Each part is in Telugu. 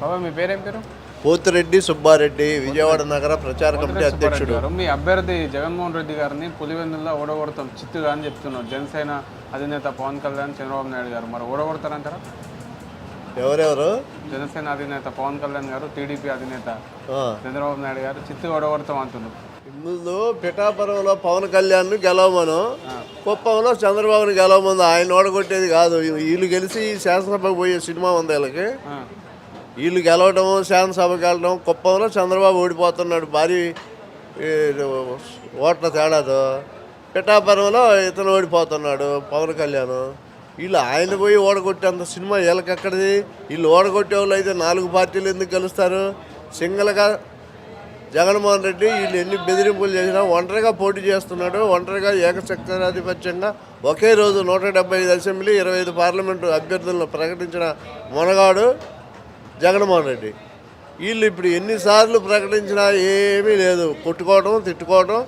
బాబా మీ పేరేం పేరు? పోతిరెడ్డి సుబ్బారెడ్డి విజయవాడ నగర ప్రచార కమిటీ అధ్యక్షుడు. మీ అభ్యర్థి జగన్మోహన్ రెడ్డి గారిని పులివెందుల్లో ఓడగొడతాం చిత్తుగా అని చెప్తున్నారు జనసేన అధినేత పవన్ కళ్యాణ్ చంద్రబాబు నాయుడు గారు. మరి ఓడగొడతారంటారా? ఎవరెవరు? జనసేన అధినేత పవన్ కళ్యాణ్ గారు టీడీపీ అధినేత. చంద్రబాబు నాయుడు గారు చిత్తు ఓడగొడతాం అంటున్నారు ముందు పిఠాపురంలో పవన్ కళ్యాణ్ గెలవమను కుప్పంలో చంద్రబాబుని గెలవమంది ఆయన ఓడగొట్టేది కాదు. వీళ్ళు గెలిచి శాసనసభకు పోయే సినిమా ఉంది వీళ్ళకి. వీళ్ళు గెలవడం శాసనసభకి వెళ్ళడం కుప్పంలో చంద్రబాబు ఓడిపోతున్నాడు. భారీ ఓట్ల తేడాతో పిఠాపురంలో ఇతను ఓడిపోతున్నాడు పవన్ కళ్యాణ్. వీళ్ళు ఆయన పోయి ఓడగొట్టేంత సినిమా వీళ్ళకి ఎక్కడిది వీళ్ళు ఓడగొట్టే వాళ్ళు అయితే నాలుగు పార్టీలు ఎందుకు గెలుస్తారు? సింగిల్గా జగన్మోహన్ రెడ్డి వీళ్ళు ఎన్ని బెదిరింపులు చేసినా ఒంటరిగా పోటీ చేస్తున్నాడు ఒంటరిగా ఏకచక్రాధిపత్యంగా ఒకే రోజు నూట డెబ్బై ఐదు అసెంబ్లీ ఇరవై ఐదు పార్లమెంటు అభ్యర్థులను ప్రకటించిన మునగాడు జగన్మోహన్ రెడ్డి. వీళ్ళు ఇప్పుడు ఎన్నిసార్లు ప్రకటించినా ఏమీ లేదు. కొట్టుకోవడం తిట్టుకోవడం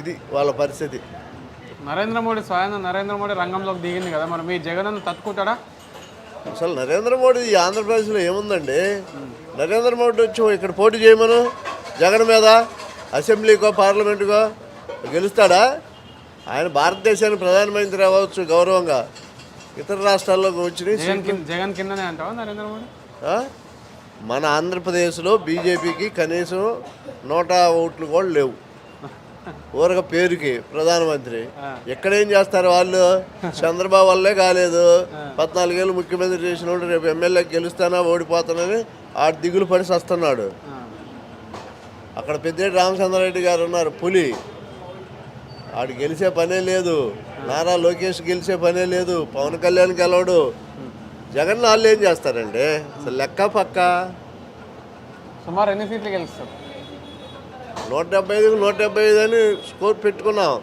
ఇది వాళ్ళ పరిస్థితి. నరేంద్ర మోడీ స్వయం నరేంద్ర మోడీ రంగంలోకి దిగింది కదా. మరి మీ జగన్ అన్న తట్టుకుంటాడా? అసలు నరేంద్ర మోడీ ఈ ఆంధ్రప్రదేశ్లో ఏముందండి? నరేంద్ర మోడీ వచ్చి ఇక్కడ పోటీ చేయమను. జగన్ మీద అసెంబ్లీకో పార్లమెంటుకో గెలుస్తాడా? ఆయన భారతదేశానికి ప్రధానమంత్రి అవ్వచ్చు గౌరవంగా. ఇతర రాష్ట్రాల్లోకి వచ్చి జగన్ కింద జగన్ కిందనే అంటావా నరేంద్ర మోడీ? మన ఆంధ్రప్రదేశ్లో బీజేపీకి కనీసం నూట ఓట్లు కూడా లేవు. ఊరక పేరుకి ప్రధానమంత్రి. ఎక్కడేం చేస్తారు వాళ్ళు? చంద్రబాబు వల్లే కాలేదు. పద్నాలుగేళ్ళు ముఖ్యమంత్రి చేసిన వాడు రేపు ఎమ్మెల్యే గెలుస్తానా ఓడిపోతానని ఆ దిగులు పడి వస్తున్నాడు అక్కడ పెద్దిరెడ్డి రామచంద్రారెడ్డి గారు ఉన్నారు పులి. ఆడు గెలిచే పనే లేదు. నారా లోకేష్ గెలిచే పనే లేదు. పవన్ కళ్యాణ్ గెలవడు. జగన్ వాళ్ళు ఏం చేస్తారండి? అసలు లెక్క పక్క? సుమారు ఎన్ని సీట్లు గెలుస్తారు? నూట డెబ్బై ఐదుకు నూట డెబ్బై ఐదు అని స్కోర్ పెట్టుకున్నాం.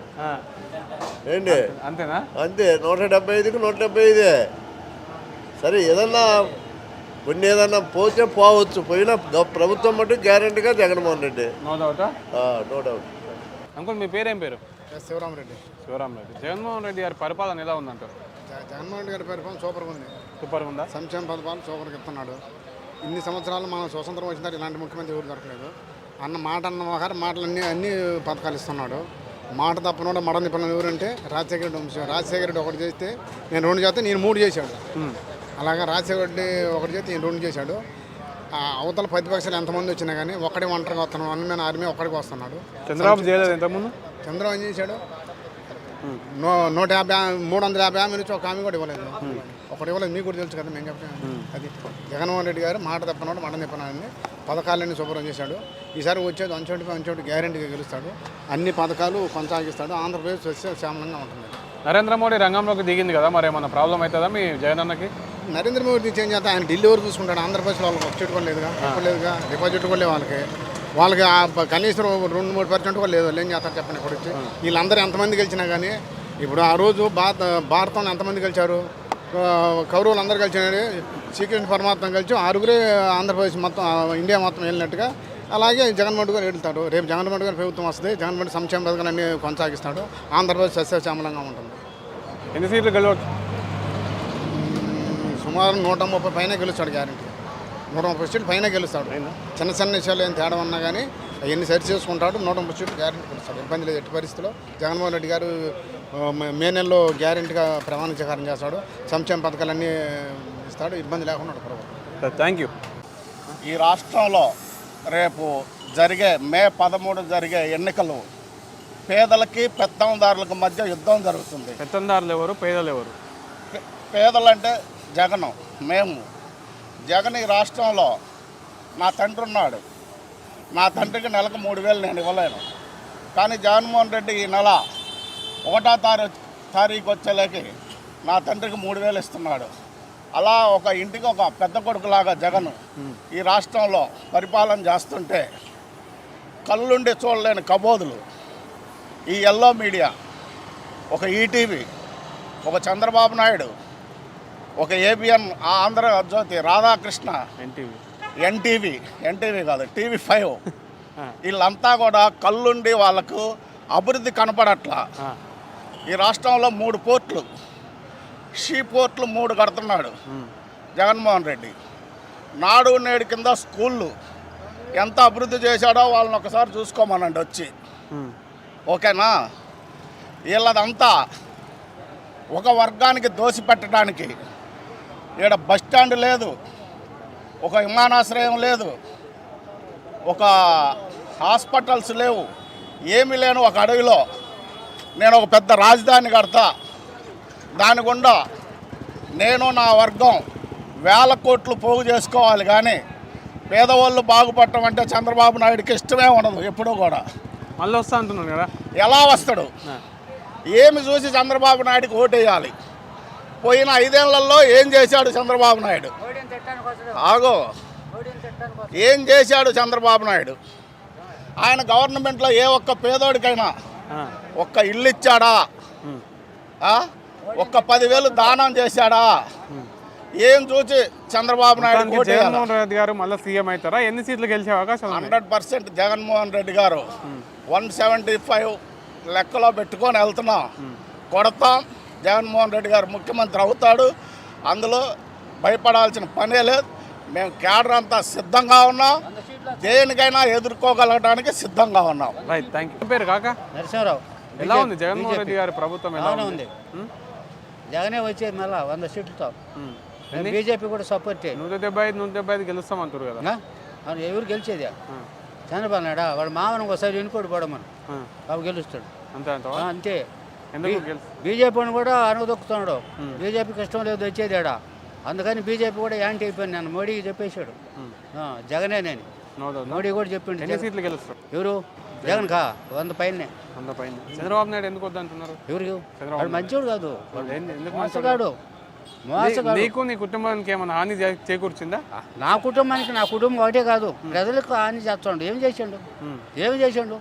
ఏంటి? అంతేనా? అంతే నూట డెబ్బై ఐదుకి నూట డెబ్బై ఐదే. సరే ఏదన్నా కొన్ని ఏదన్నా పోతే పోవచ్చు. పోయినా ప్రభుత్వం మటుకు గ్యారంటీగా జగన్మోహన్ రెడ్డి. నో డౌటా? No doubt. అంకుల్ మీ పేరేం పేరు? శివరామరెడ్డి. శివరామ్ రెడ్డి జగన్మోహన్ రెడ్డి గారి పరిపాలన ఎలా ఉందంటారు? జగన్మోహన్ రెడ్డి గారి పరిపాలన సూపర్గా ఉంది. సూపర్గా ఉందా? సంక్షేమ పథకాలు సూపర్గా ఇస్తున్నాడు ఇన్ని సంవత్సరాలు మనం స్వతంత్రం వచ్చిన తర్వాత ఇలాంటి ముఖ్యమంత్రి ఎవరు దొరకలేదు. అన్న మాట అన్న వారు మాటలు అన్ని అన్ని పథకాలు ఇస్తున్నాడు. మాట తప్పనోడు మడ నిపన్న ఎవరంటే రాజశేఖర రెడ్డి వంశం. రాజశేఖర రెడ్డి ఒకటి చేస్తే నేను రెండు చేస్తే నేను మూడు చేశాడు. అలాగా రాజశేఖర రెడ్డి ఒకటి చేస్తే నేను రెండు చేశాడు. ఆ అవతల ప్రతిపక్షాలు ఎంతమంది వచ్చినా కానీ ఒక్కడే ఒంటరిగా వస్తున్నాడు. వన్ మ్యాన్ ఆర్మీ ఒక్కడికి వస్తున్నాడు. చంద్రబాబు చేయలేదు ఇంతకుముందు? చంద్రబాబు ఏం చేశాడు? నూ నూట యాభై మూడు వందల యాభై ఆమె నుంచి ఒక ఆమె కూడా ఇవ్వలేదు. ఒకటి ఇవ్వలేదు మీకు కూడా తెలుసు కదా మేము చెప్తాను అది జగన్మోహన్ రెడ్డి గారు మాట తప్పనోడు మాట చెప్పనని పథకాలన్నీ శుభ్రం చేశాడు. ఈసారి వచ్చేది వంచోటి వంచోటి గ్యారంటీగా గెలుస్తాడు. అన్ని పథకాలు కొనసాగిస్తాడు. ఆంధ్రప్రదేశ్ సస్యశ్యామలంగా ఉంటుంది. నరేంద్ర మోడీ రంగంలోకి దిగింది కదా మరి ఏమన్నా ప్రాబ్లం అవుతుందా మీ జగన్ అన్నకి? నరేంద్ర మోడీ చేంజ్ చేస్తే ఆయన ఢిల్లీ వరకు చూసుకుంటాడు. ఆంధ్రప్రదేశ్లో వాళ్ళకి ఒక చెట్టు కూడా లేదుగా లేదుగా డిపాజిట్ కూడా లేవు వాళ్ళకి. వాళ్ళకి కనీసం రెండు మూడు పర్సెంట్ కూడా లేదు. వాళ్ళు ఏం చేస్తారు చెప్పండి ఇప్పుడు వచ్చి వీళ్ళందరూ ఎంతమంది గెలిచినా కానీ ఇప్పుడు ఆ రోజు భారత భారతంలో ఎంతమంది గెలిచారు? కౌరవులు అందరూ గెలిచినారు శ్రీకృష్ణ పరమాత్మ కలిసి ఆరుగురే ఆంధ్రప్రదేశ్ మొత్తం ఇండియా మొత్తం వెళ్ళినట్టుగా అలాగే జగన్మోహన్ గారు వెళ్తారు రేపు జగన్మోహన్ గారు ప్రభుత్వం వస్తుంది. జగన్మోహన్ సంక్షేమ పథకాలు అన్ని కొనసాగిస్తాడు. ఆంధ్రప్రదేశ్ సస్యశ్యామలంగా ఉంటుంది. ఎన్ని సీట్లు గెలవచ్చు? సుమారు నూట ముప్పై పైన గెలుస్తాడు గ్యారంటీ. నూట ముప్పై సీట్లు పైన గెలుస్తాడు. చిన్న చిన్న విషయాలు ఏం తేడా ఉన్నా కానీ అవన్నీ సరి చేసుకుంటాడు నూట ముప్పై సీట్లు గ్యారంటీ గెలుస్తాడు ఇబ్బంది లేదు ఎట్టి పరిస్థితిలో. జగన్మోహన్ రెడ్డి గారు మే- నెలలో గ్యారంటీగా ప్రమాణ స్వీకారం చేస్తాడు సంక్షేమ పథకాలన్నీ ఇస్తాడు ఇబ్బంది లేకుండా ప్రభుత్వం. థ్యాంక్ యూ ఈ రాష్ట్రంలో రేపు జరిగే మే పదమూడు జరిగే ఎన్నికలు పేదలకి పెత్తందారులకు మధ్య యుద్ధం జరుగుతుంది. పెత్తందారులు ఎవరు? పేదలు ఎవరు? పేదలంటే జగను మేము. జగన్ ఈ రాష్ట్రంలో నా తండ్రి ఉన్నాడు. నా తండ్రికి నెలకు మూడు వేలు నేను ఇవ్వలేను. కానీ జగన్మోహన్ రెడ్డి ఈ నెల ఒకటో తారీఖు తారీఖు వచ్చేలేకి నా తండ్రికి మూడు వేలు ఇస్తున్నాడు. అలా ఒక ఇంటికి ఒక పెద్ద కొడుకులాగా జగన్ ఈ రాష్ట్రంలో పరిపాలన చేస్తుంటే కళ్ళుండి చూడలేని కబోదులు. ఈ ఎల్లో మీడియా ఒక ఈటీవీ ఒక చంద్రబాబు నాయుడు ఒక ABN Andhrajyothi Radhakrishna NTV. NTV NTV కాదు టీవీ ఫైవ్. వీళ్ళంతా కూడా కళ్ళుండి వాళ్ళకు అభివృద్ధి కనపడట్లా. ఈ రాష్ట్రంలో మూడు పోర్ట్లు. షీ పోర్ట్లు మూడు కడుతున్నాడు జగన్మోహన్ రెడ్డి. నాడు నేడు కింద స్కూళ్ళు. ఎంత అభివృద్ధి చేశాడో వాళ్ళని ఒకసారి చూసుకోమనండి వచ్చి. ఓకేనా? వీళ్ళదంతా ఒక వర్గానికి దోసి పెట్టడానికి. ఈడ బస్ స్టాండ్ లేదు. ఒక విమానాశ్రయం లేదు. ఒక హాస్పిటల్స్ లేవు. ఏమీ లేని ఒక అడవిలో నేను ఒక పెద్ద రాజధాని కడతా. దాని గుండా నేను నా వర్గం వేల కోట్లు పోగు చేసుకోవాలి కానీ పేదవాళ్ళు బాగుపడటం అంటే చంద్రబాబు నాయుడుకి ఇష్టమే ఉండదు ఎప్పుడూ కూడా. మళ్ళీ వస్తా అంటున్నాను కదా? ఎలా వస్తాడు. ఏమి చూసి చంద్రబాబు నాయుడుకి ఓటేయాలి? పోయిన ఐదేళ్ళలో ఏం చేశాడు చంద్రబాబు నాయుడు? ఆగో. ఏం చేశాడు చంద్రబాబు నాయుడు? ఆయన గవర్నమెంట్లో ఏ ఒక్క పేదోడికైనా. ఒక్క ఇల్లు ఇచ్చాడా? ఒక్క పదివేలు దానం చేశాడా? ఏం చూసి చంద్రబాబు నాయుడు జగన్మోహన్ రెడ్డి గారు మళ్ళీ సీఎం అవుతారా? ఎన్ని సీట్లు గెలిచే అవకాశం హండ్రెడ్ పర్సెంట్ జగన్మోహన్ రెడ్డి గారు వన్ సెవెంటీ ఫైవ్ లెక్కలో పెట్టుకొని వెళ్తున్నాం. కొడతాం. జగన్మోహన్ రెడ్డి గారు ముఖ్యమంత్రి అవుతాడు. అందులో భయపడాల్సిన పనే లేదు. మేము కేడర్ అంతా సిద్ధంగా ఉన్నాం. దేనికైనా ఎదుర్కోగలగడానికి సిద్ధంగా ఉన్నాం. రైట్ థ్యాంక్ యూ పేరు కాక? నరసింహరావు. ఎలా ఉంది? జగన్మోహన్ రెడ్డి గారి ప్రభుత్వం ఎలా ఉంది? ఉంది. జగనే వచ్చేది మళ్ళా వంద సీట్లతో. బీజేపీ కూడా సపోర్ట్ నూట డెబ్బై ఐదు నూట డెబ్బై ఐదు గెలుస్తామంటారు కదా. అవును ఎవరు గెలిచేది. చంద్రబాబు నాయుడు? వాడు మామను ఒకసారి ఎన్నుకోడు పోవడం ఆ. బాబు గెలుస్తాడు. అంతే అంతే. బీజేపీని కూడా అనుదొక్కుతున్నాడు బీజేపీకి ఇష్టం లేదు వచ్చేది ఆడ? అందుకని బీజేపీ కూడా యాంటీ అయిపోయింది. నన్ను మోడీకి చెప్పేశాడు. జగనే నేను. మోడీ కూడా చెప్పిండు. ఎన్ని జగన్- సీట్లు గెలుస్తారు? ఎవరు? జగన్ కా? వంద పైన. వంద పైన. చంద్రబాబు నాయుడు ఎందుకు వద్దంటున్నారు? ఎవరికి? చంద్రబాబు వాడు మంచివాడు కాదు. మోసగాడు. నీకు నీ కుటుంబానికి ఏమైనా హాని చేకూర్చిందా? నా కుటుంబానికి నా కుటుంబం ఒకటే కాదు. ప్రజలకు హాని చేస్తాడు. ఏం చేసిండు. ఏమి చేసిండు.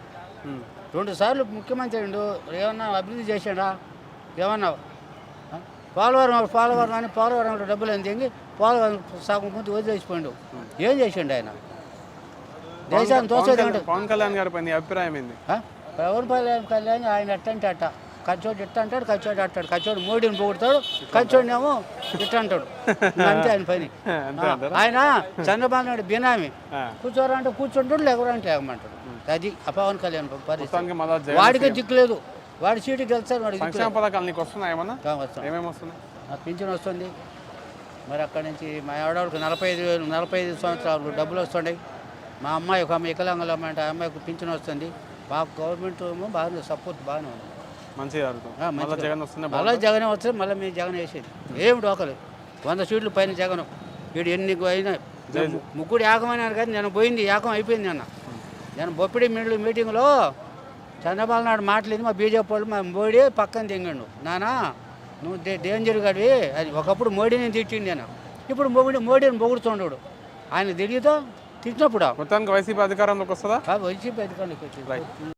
రెండు సార్లు ముఖ్యమంత్రి ఏమన్నా అభివృద్ధి చేసిండా? ఏమన్నా? పోలవరం పోలవరం అని పోలవరం డబ్బులు అని తెంగి పోలవరం సగం ముందు వదిలేసిపోయిండు. ఏం చేసిండు ఆయన? దేశాన్ని పవన్ తోసేది పవన్ కళ్యాణ్ గారి పైన అభిప్రాయం ఏంది? ఎవరు కళ్యాణ్ కళ్యాణ్ ఆయన ఎట్టంటే అట్ట. కచ్చోడు ఇట్ట అంటాడు కచ్చోడు అంటాడు. కచ్చోడు మోడీని పొగుడతాడు కచ్చోడినేమో ఇట్ట అంటాడు. అంతే ఆయన పని? ఆయన చంద్రబాబు నాయుడు బినామీ. కూర్చోరంటే కూర్చుంటాడు లేకరంటే ఏమంటాడు అది ఆ పవన్ కళ్యాణ్ పరిస్థితి. వాడికి దిక్కు లేదు వాడి సీటు వాడికి దిక్కు సంక్షేమ పథకాలు నీకు వస్తున్నాయి ఏమన్నా. వస్తాం ఏమేమి వస్తున్నాయి? పింఛన్ వస్తుంది. మరి అక్కడి నుంచి మా ఆడవాళ్ళకి నలభై ఐదు వేలు నలభై ఐదు సంవత్సరాలు డబ్బులు వస్తున్నాయి. మా అమ్మాయి ఒక అమ్మాయి వికలాంగులు అంటే ఆ అమ్మాయికి పింఛన్ వస్తుంది. బాగా గవర్నమెంట్ బాగానే సపోర్ట్ బాగానే ఉంది. మంచిగా. జగన్ వస్తుందే? మళ్ళీ జగన్ వస్తే మళ్ళీ మేము జగన్ వేసేది ఏమి డోకలేదు. వంద సీట్లు పైన జగన్. వీడు ఎన్ని అయినా ముగ్గురు యాగమైనారు కానీ నేను పోయింది యాగం అయిపోయింది అన్న. నేను బొప్పిడి మిడిల్ మీటింగ్లో చంద్రబాబు నాయుడు మాట్లాడింది మా బీజేపీ వాళ్ళు మా మోడీ పక్కన దింగండు. నానా నువ్వు డే డేంజర్ గడివి. అది ఒకప్పుడు మోడీని తిట్టింది నేను. ఇప్పుడు మోడీ మోడీని పొగుడుతుండడు. ఆయన తెలియదో తిట్టినప్పుడు? మొత్తానికి వైసీపీ అధికారంలోకి వస్తుందా? వైసీపీ అధికారులకు వచ్చింది.